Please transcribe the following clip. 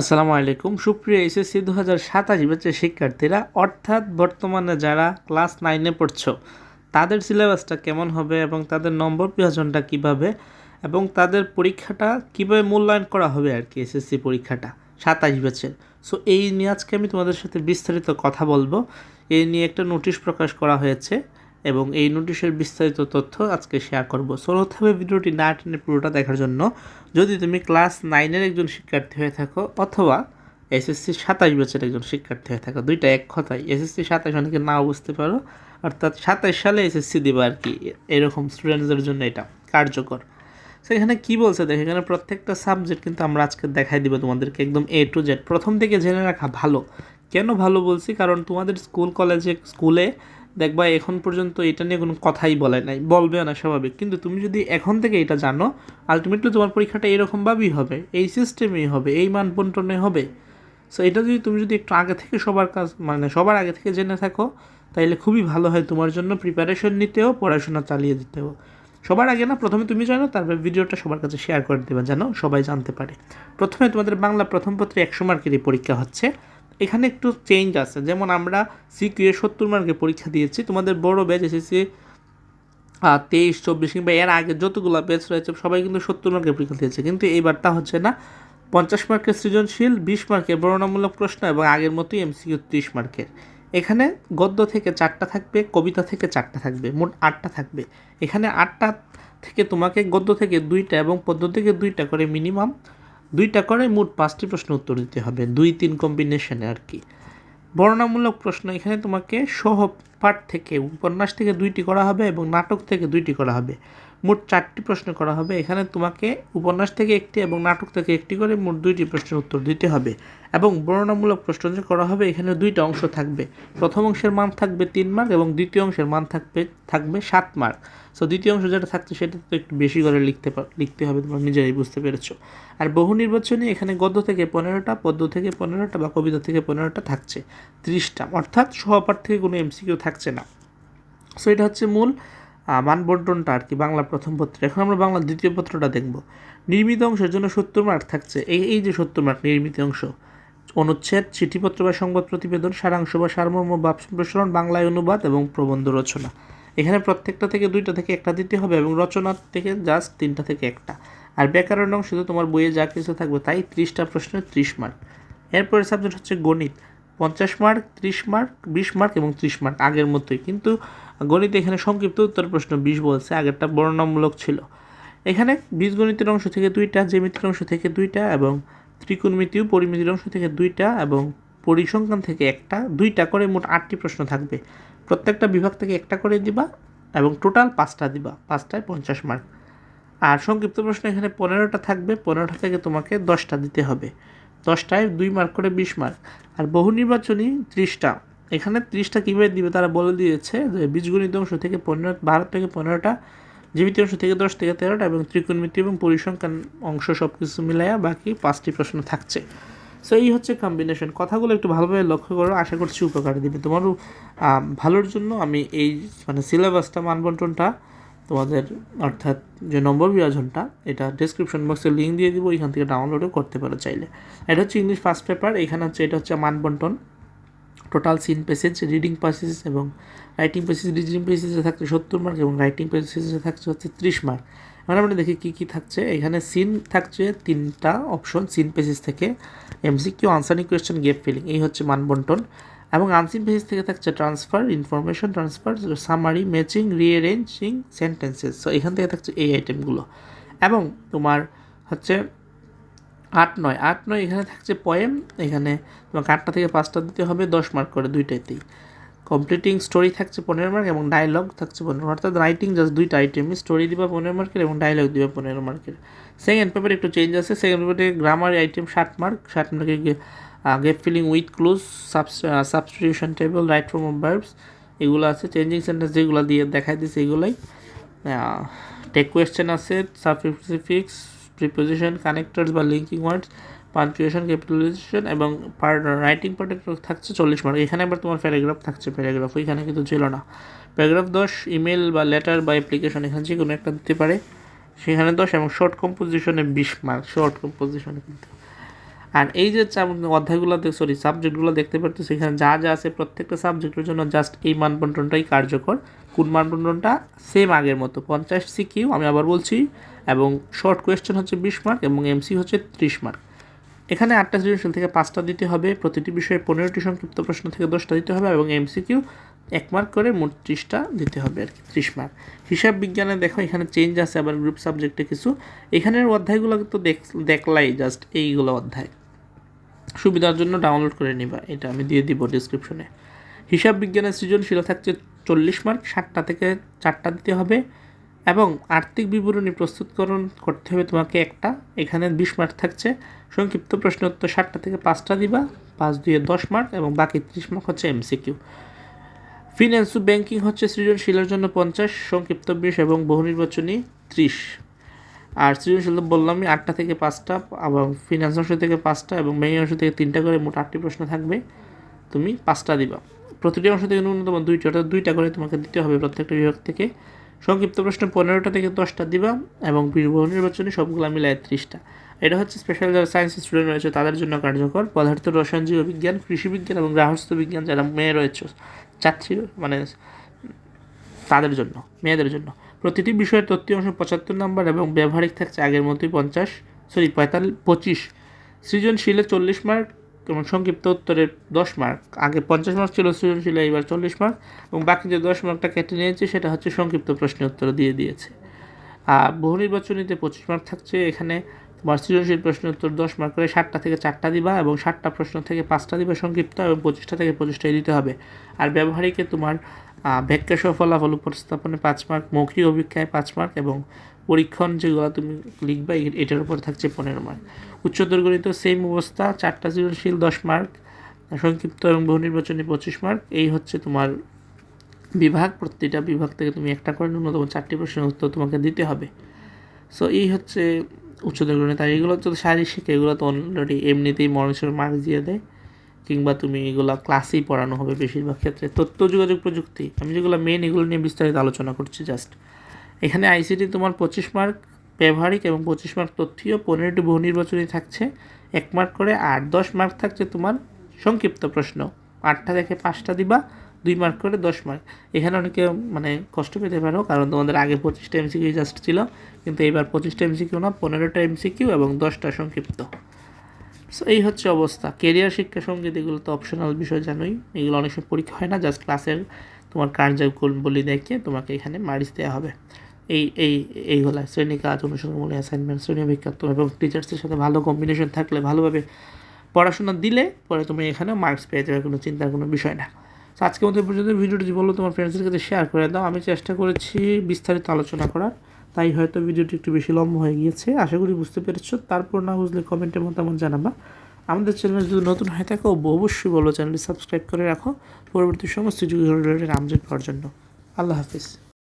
আসসালামু আলাইকুম। সুপ্রিয় এসএসসি দু হাজার সাতাশ ব্যাচের শিক্ষার্থীরা, অর্থাৎ বর্তমানে যারা ক্লাস নাইনে পড়ছো, তাদের সিলেবাসটা কেমন হবে এবং তাদের নম্বর বিভাজনটা কীভাবে এবং তাদের পরীক্ষাটা কীভাবে মূল্যায়ন করা হবে আর কি এসএসসি পরীক্ষাটা সাতাশ ব্যাচের। সো এই নিয়ে আজকে আমি তোমাদের সাথে বিস্তারিত কথা বলব। এই নিয়ে একটা নোটিশ প্রকাশ করা হয়েছে। এবং এই নোটিশের বিস্তারিত তথ্য আজকে শেয়ার করব। সো হতে হবে ভিডিওটি না টেনে পুরোটা দেখার জন্য, যদি তুমি ক্লাস নাইনের একজন শিক্ষার্থী হয়ে থাকো অথবা এসএসসি সাতাশ বছর একজন শিক্ষার্থী হয়ে থাকো, দুইটা এক কথাই এসএসসি সাতাশ অনেকে নাও বুঝতে পারো, অর্থাৎ সাতাশ সালে এসএসসি দেবে আর কি, এরকম স্টুডেন্টদের জন্য এটা কার্যকর। সেখানে কি বলছে? দেখো, এখানে প্রত্যেকটা সাবজেক্ট কিন্তু আমরা আজকে দেখাই দিব তোমাদেরকে একদম এ টু জেড প্রথম থেকে জেনে রাখা ভালো। কেন ভালো বলছি? কারণ তোমাদের স্কুল কলেজে স্কুলে দেখবা এখন পর্যন্ত এটা নিয়ে কোনো কথাই বলে নাই। বলবে না, স্বাভাবিক। কিন্তু তুমি যদি এখন থেকে এটা জানো আলটিমেটলি তোমার পরীক্ষাটা এরকমভাবেই হবে। এই সিস্টেমেই হবে, এই মান বন্টনে হবে। সো এটা যদি তুমি যদি একটু আগে থেকে সবার কাজ মানে সবার আগে থেকে জেনে থাকো তাহলে খুবই ভালো হয় তোমার জন্য প্রিপারেশন নিতেও, পড়াশোনা চালিয়ে দিতেও। সবার আগে না, প্রথমে তুমি জানো, তারপর ভিডিওটা সবার কাছে শেয়ার করে দেবে, যেন সবাই জানতে পারে। প্রথমে তোমাদের বাংলা প্রথম পত্রে একশো মার্কেরই পরীক্ষা হচ্ছে। এখানে একটু চেঞ্জ আছে। যেমন আমরা সিকিউ এ সত্তর মার্কের পরীক্ষা দিয়েছি। তোমাদের বড় ব্যাচ এসেছে তেইশ, চব্বিশ কিংবা এর আগে যতগুলো ব্যাচ রয়েছে, সবাই কিন্তু সত্তর মার্কের পরীক্ষা দিয়েছে। কিন্তু এইবার তা হচ্ছে না। পঞ্চাশ মার্কের সৃজনশীল, বিশ মার্কের বর্ণনামূলক প্রশ্ন এবং আগের মতোই এমসিকিউ ত্রিশ মার্কের এখানে গদ্য থেকে চারটা থাকবে, কবিতা থেকে চারটা থাকবে, মোট আটটা থাকবে। এখানে আটটা থেকে তোমাকে গদ্য থেকে দুইটা এবং পদ্য থেকে দুইটা করে মিনিমাম দুইটা করে মোট পাঁচটি প্রশ্ন উত্তর দিতে হবে, দুই তিন কম্বিনেশনে আর কি। বর্ণামূলক প্রশ্ন, এখানে তোমাকে সহ পাঠ থেকে উপন্যাস থেকে দুইটি করা হবে এবং নাটক থেকে দুইটি করা হবে। মোট চারটি প্রশ্ন করা হবে। এখানে তোমাকে উপন্যাস থেকে একটি এবং নাটক থেকে একটি করে মোট দুইটি প্রশ্নের উত্তর দিতে হবে এবং বর্ণনামূলক প্রশ্ন যে করা হবে, এখানে দুইটা অংশ থাকবে। প্রথম অংশের মান থাকবে তিন মার্ক এবং দ্বিতীয় অংশের মান থাকবে থাকবে সাত মার্ক সো দ্বিতীয় অংশ যেটা থাকছে সেটা তো একটু বেশি করে লিখতে লিখতে হবে, তোমরা নিজেরাই বুঝতে পেরেছ। আর বহু নির্বাচনী এখানে গদ্য থেকে পনেরোটা, পদ্য থেকে পনেরোটা বা কবিতা থেকে পনেরোটা থাকছে, ত্রিশটা। অর্থাৎ সহপাঠ থেকে কোনো এমসিকিউ থাকছে না। সো এটা হচ্ছে মূল মানবন্টনটা আর কি বাংলা প্রথম পত্র। এখন আমরা বাংলা দ্বিতীয় পত্রটা দেখব। নির্মিত অংশের জন্য সত্তর মার্ক থাকছে। এই এই যে সত্তর মার্ক নির্মিত অংশ, অনুচ্ছেদ, চিঠিপত্র বা সংবাদ প্রতিবেদন, সারাংশ বা সারমর্ম বা প্রসারণ বাংলায় অনুবাদ এবং প্রবন্ধ রচনা। এখানে প্রত্যেকটা থেকে দুইটা থেকে একটা দিতে হবে এবং রচনা থেকে জাস্ট তিনটা থেকে একটা। আর ব্যাকরণ অংশ তো তোমার বইয়ে যা কিছু থাকবে তাই ত্রিশটা প্রশ্নের ত্রিশ মার্ক। এরপরে সাবজেক্ট হচ্ছে গণিত। পঞ্চাশ মার্ক, ত্রিশ মার্ক, বিশ মার্ক এবং ত্রিশ মার্ক আগের মতোই। কিন্তু গণিত এখানে সংক্ষিপ্ত উত্তর প্রশ্ন বিশ বলছে, আগেরটা বর্ণনামূলক ছিল। এখানে বীজগণিতের অংশ থেকে দুইটা, জ্যামিতির অংশ থেকে দুইটা এবং ত্রিকোণমিতি ও পরিমিতির অংশ থেকে দুইটা এবং পরিসংখ্যান থেকে একটা, দুইটা করে মোট আটটি প্রশ্ন থাকবে। প্রত্যেকটা বিভাগ থেকে একটা করে দিবা এবং টোটাল পাঁচটা দিবা, পাঁচটায় পঞ্চাশ মার্ক। আর সংক্ষিপ্ত প্রশ্ন এখানে পনেরোটা থাকবে, পনেরোটা থেকে তোমাকে দশটা দিতে হবে। দশটায় দুই মার্ক করে বিশ মার্ক। আর বহু নির্বাচনী ত্রিশটা এখানে ত্রিশটা কীভাবে দিবে, তারা বলে দিয়েছে যে বীজগণিত অংশ থেকে পনেরো বারো থেকে পনেরোটা, জীবিত অংশ থেকে দশ থেকে তেরোটা এবং ত্রিকোণমিতি এবং পরিসংখ্যান অংশ সব কিছু মিলাইয়া বাকি পাঁচটি প্রশ্ন থাকছে। সো এই হচ্ছে কম্বিনেশন কথাগুলো একটু ভালোভাবে লক্ষ্য করো, আশা করছি উপকার দিবে। তোমারও ভালোর জন্য আমি এই মানে সিলেবাসটা মানবন্টনটা, তোমাদের অর্থাৎ যে নম্বর বিভাজনটা, এটা ডিসক্রিপশন বক্সে লিঙ্ক দিয়ে দিব, এখান থেকে ডাউনলোডও করতে পারো চাইলে। এটা হচ্ছে ইংলিশ ফার্স্ট পেপার এখানে হচ্ছে, এটা হচ্ছে মানবন্টন। Total seen passage reading passage এবং রাইটিং পেসেজ রিডিং পেসেজে থাকছে সত্তর মার্ক এবং রাইটিং পেসেজে থাকছে হচ্ছে ত্রিশ মার্ক এখন আমরা দেখি কী কী থাকছে। এখানে সিন থাকছে তিনটা অপশন সিন পেসেজ থেকে। MCQ answering question gap filling এই হচ্ছে মানবন্টন। এবং আনসিন পেজ থেকে থাকছে transfer information transfer summary matching rearranging sentences so এখান থেকে থাকছে এই আইটেমগুলো এবং তোমার হচ্ছে আট নয় আট নয় এখানে থাকছে পয়েম এখানে তোমাকে আটটা থেকে পাঁচটা দিতে হবে, দশ মার্ক করে দুইটাতেই। কমপ্লিটিং স্টোরি থাকছে পনেরো মার্ক এবং ডায়লগ থাকছে পনেরো অর্থাৎ রাইটিং জাস্ট দুইটা আইটেম স্টোরি দিবা পনেরো মার্কের এবং ডায়লগ দিবা পনেরো মার্কের সেকেন্ড পেপারে একটু চেঞ্জ আছে। সেকেন্ড পেপারে গ্রামার আইটেম ষাট মার্ক ষাট মার্কে gap filling with cloze substitution table right form of verbs এগুলো আছে। চেঞ্জিং সেন্টেন্স যেগুলো দিয়ে দেখাই দিচ্ছে এগুলোই। টেক কোয়েশ্চেন আছে সাবস্পেসিফিক্স প্রিপোজিশন কানেক্টার্স বা লিঙ্কিং ওয়ার্ডস পাঞ্চুয়েশন ক্যাপিটালাইজেশন এবং রাইটিং পার্টে থাকছে চল্লিশ মার্ক এখানে আবার তোমার প্যারাগ্রাফ থাকছে প্যারাগ্রাফ ওইখানে কিন্তু ছিল না। প্যারাগ্রাফ দশ ইমেল বা লেটার বা অ্যাপ্লিকেশন এখানে যে কোনো একটা দিতে পারে। সেখানে দশ এবং শর্ট কম্পোজিশনে বিশ মার্ক শর্ট কম্পোজিশনে কিন্তু। আর এই যে অধ্যায়গুলো সরি সাবজেক্টগুলো দেখতে পারতো, সেখানে যা যা আছে প্রত্যেকটা সাবজেক্টের জন্য জাস্ট এই মানবন্টনটাই কার্যকর। কোন মানবন্টনটা সেম আগের মতো। পঞ্চাশ সিকিউ, আমি আবার বলছি, এবং শর্ট কোয়েশ্চেন হচ্ছে বিশ মার্ক এবং এমসি হচ্ছে ত্রিশ মার্ক এখানে আটটা সৃজনশীল থেকে পাঁচটা দিতে হবে, প্রতিটি বিষয়ে পনেরোটি সংক্ষিপ্ত প্রশ্ন থেকে দশটা দিতে হবে, এবং এমসিকিউ এক মার্ক করে মোট ত্রিশটা দিতে হবে আর কি, ত্রিশ মার্ক হিসাব বিজ্ঞানে দেখো, এখানে চেঞ্জ আছে আবার গ্রুপ সাবজেক্টে কিছু। এখানের অধ্যায়গুলো কিন্তু দেখ- দেখলাই জাস্ট এইগুলো অধ্যায়। সুবিধার জন্য ডাউনলোড করে নিবা, এটা আমি দিয়ে দিব ডিসক্রিপশনে হিসাব বিজ্ঞানের সৃজনশীল থাকছে চল্লিশ মার্ক সাতটা থেকে চারটা দিতে হবে এবং আর্থিক বিবরণী প্রস্তুতকরণ করতে হবে তোমাকে একটা, এখানে বিশ মার্ক থাকছে। সংক্ষিপ্ত প্রশ্ন উত্তর ষাটটা থেকে পাঁচটা দিবা, পাঁচ দুয়ে দশ মার্ক এবং বাকি ত্রিশ মার্ক হচ্ছে এমসিকিউ ফিন্যান্স ও ব্যাংকিং হচ্ছে সৃজনশীলের জন্য পঞ্চাশ, সংক্ষিপ্ত বিশ এবং বহু নির্বাচনী ত্রিশ। আর সৃজনশীল তো বললামই, আটটা থেকে পাঁচটা এবং ফিনান্স অংশ থেকে পাঁচটা এবং ব্যাংকিং অংশ থেকে তিনটা করে মোট আটটি প্রশ্ন থাকবে। তুমি পাঁচটা দিবা। প্রতিটি অংশ থেকে ন্যূনতম দুইটা, অর্থাৎ দুইটা করে তোমাকে দিতে হবে প্রত্যেকটা বিভাগ থেকে। সংক্ষিপ্ত প্রশ্ন পনেরোটা থেকে দশটা দিবা এবং বহু নির্বাচনী সবগুলো মিলায় ত্রিশটা। এটা হচ্ছে স্পেশাল যারা সায়েন্স স্টুডেন্ট রয়েছে তাদের জন্য কার্যকর। পদার্থ রসায়ন জীববিজ্ঞান কৃষিবিজ্ঞান এবং গ্রাহস্থ বিজ্ঞান যারা মেয়ে রয়েছে, ছাত্রী মানে তাদের জন্য, মেয়েদের জন্য। প্রতিটি বিষয়ের তথ্য অংশ পঁচাত্তর নম্বর এবং ব্যবহারিক থাকছে আগের মতোই পঞ্চাশ, সরি পঁয়তাল্লিশ পঁচিশ। সৃজনশীলে চল্লিশ মার্ক এবং সংক্ষিপ্ত উত্তরে দশ মার্ক আগে পঞ্চাশ মার্ক ছিল, সৃজনশীলে এবার চল্লিশ মার্ক এবং বাকি যে দশ মার্কটা কেটে নিয়েছে, সেটা হচ্ছে সংক্ষিপ্ত প্রশ্নের উত্তর দিয়ে দিয়েছে। আর বহু নির্বাচনীতে পঁচিশ মার্ক থাকছে। এখানে তোমার সৃজনশীল প্রশ্নের উত্তর দশ মার্ক করে ষাটটা থেকে চারটা দিবা এবং ষাটটা প্রশ্ন থেকে পাঁচটা দিবা সংক্ষিপ্ত এবং পঁচিশটা থেকে পঁচিশটাই দিতে হবে। আর ব্যবহারিকে তোমার আহ, ব্যাখ্যা ফলাফল উপস্থাপনে পাঁচ মার্ক মৌখিক অভিজ্ঞায় পাঁচ মার্ক এবং পরীক্ষণ যেগুলো তুমি লিখবা এটার উপর থাকছে পনেরো মার্ক উচ্চতর গণিত সেম অবস্থা চারটা সৃজনশীল দশ মার্ক সংক্ষিপ্ত এবং বহু নির্বাচনী পঁচিশ মার্ক এই হচ্ছে তোমার বিভাগ। প্রতিটা বিভাগ থেকে তুমি একটা করে ন্যূনতম চারটি প্রশ্নের উত্তর তোমাকে দিতে হবে। সো এই হচ্ছে উচ্চতর গণিত আর এগুলো তো শারীরিক শিক্ষা, এগুলো তো অলরেডি এমনিতেই মানুষের মার্ক দিয়ে দেয়। কিংবা তুমি এগুলো ক্লাসেই পড়ানো হবে বেশিরভাগ ক্ষেত্রে। তথ্য, যোগাযোগ, প্রযুক্তি, আমি যেগুলো মেন এগুলো নিয়ে বিস্তারিত আলোচনা করছি জাস্ট এখানে আইসিটি তোমার পঁচিশ মার্ক ব্যবহারিক এবং পঁচিশ মার্ক তথ্যীয়, পনেরোটি বহু নির্বাচনী থাকছে। এক মার্ক করে আর দশ মার্ক থাকছে তোমার সংক্ষিপ্ত প্রশ্ন। আটটা থেকে পাঁচটা দিবা। দুই মার্ক করে দশ মার্ক এখানে অনেকে মানে কষ্ট পেতে পারো, কারণ তোমাদের আগে পঁচিশটা এমসিকিউ জাস্ট ছিল, কিন্তু এবার পঁচিশটা এমসিকিউ না, পনেরোটা এমসিকিউ এবং দশটা সংক্ষিপ্ত। সো এই হচ্ছে অবস্থা। কেরিয়ার শিক্ষা, সংগীত, এগুলো তো অপশনাল বিষয় জানোই। এগুলো অনেক সময় পরীক্ষা হয় না জাস্ট ক্লাসের তোমার কার্যকরবলী দেখে তোমাকে এখানে মার্কস দেওয়া হবে। এই এই এইগুলো শ্রেণি কাজ অনুসরণমূলক অ্যাসাইনমেন্ট শ্রেণি অভিজ্ঞতা এবং টিচার্সের সাথে ভালো কম্বিনেশন থাকলে ভালোভাবে পড়াশোনা দিলে পরে তুমি এখানে মার্কস পেয়ে যাবে, কোনো চিন্তার কোনো বিষয় না। তো আজকের মধ্যে পর্যন্ত ভিডিওটি যদি বলো তোমার ফ্রেন্ডসের কাছে শেয়ার করে দাও। আমি চেষ্টা করেছি বিস্তারিত আলোচনা করার। তাই হয়তো ভিডিওটি একটু বেশি লম্বা হয়ে গিয়েছে। আশা করি বুঝতে পেরেছ। তারপর না বুঝলে কমেন্টে মতামত জানাবা। আমাদের চ্যানেল যদি নতুন হয়ে থাকো, অবশ্যই বলো চ্যানেলটি সাবস্ক্রাইব করে রাখো। পরবর্তী সমস্ত যুগের আপডেট পাওয়ার জন্য। আল্লাহ হাফিজ।